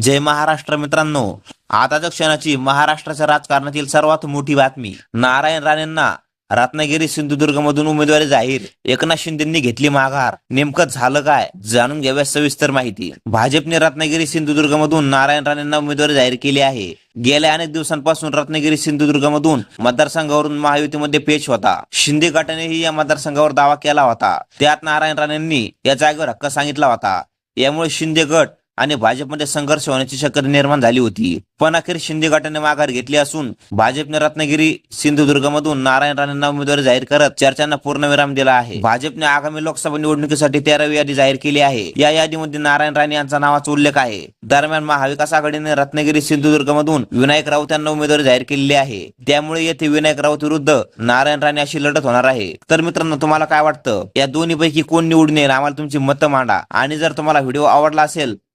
जय महाराष्ट्र मित्रांनो. आताच्या क्षणाची महाराष्ट्राच्या राजकारणातील सर्वात मोठी बातमी. नारायण राणेंना रत्नागिरी सिंधुदुर्ग मधून उमेदवारी जाहीर. एकनाथ शिंदेंनी घेतली माघार. नेमकं झालं काय? जाणून घ्याव्या सविस्तर माहिती. भाजपने रत्नागिरी सिंधुदुर्ग मधून नारायण राणेंना उमेदवारी जाहीर केली आहे. गेल्या अनेक दिवसांपासून रत्नागिरी सिंधुदुर्ग मधून मतदारसंघावरून महायुतीमध्ये पेच होता. शिंदे गटानेही या मतदारसंघावर दावा केला होता. त्यात नारायण राणेंनी या जागेवर हक्क सांगितला होता. यामुळे शिंदे गट आणि भाजपमध्ये संघर्ष होण्याची शक्यता निर्माण झाली होती. पण अखेर शिंदे गटाने माघार घेतली असून भाजपने रत्नागिरी सिंधुदुर्ग मधून नारायण राणेंना उमेदवारी जाहीर करत चर्चांना पूर्णविराम दिला आहे. भाजपने आगामी लोकसभा निवडणुकीसाठी तेरावी यादी जाहीर केली आहे. या यादीमध्ये नारायण राणे यांचा नावाचा उल्लेख आहे. दरम्यान महाविकास आघाडीने रत्नागिरी सिंधुदुर्ग मधून विनायक राऊत यांना उमेदवारी जाहीर केलेली आहे. त्यामुळे येथे विनायक राऊत विरुद्ध नारायण राणे अशी लढत होणार आहे. तर मित्रांनो तुम्हाला काय वाटतं? या दोन्ही पैकी कोण निवडून येईल? आम्हाला तुमची मतं मांडा. आणि जर तुम्हाला व्हिडिओ आवडला असेल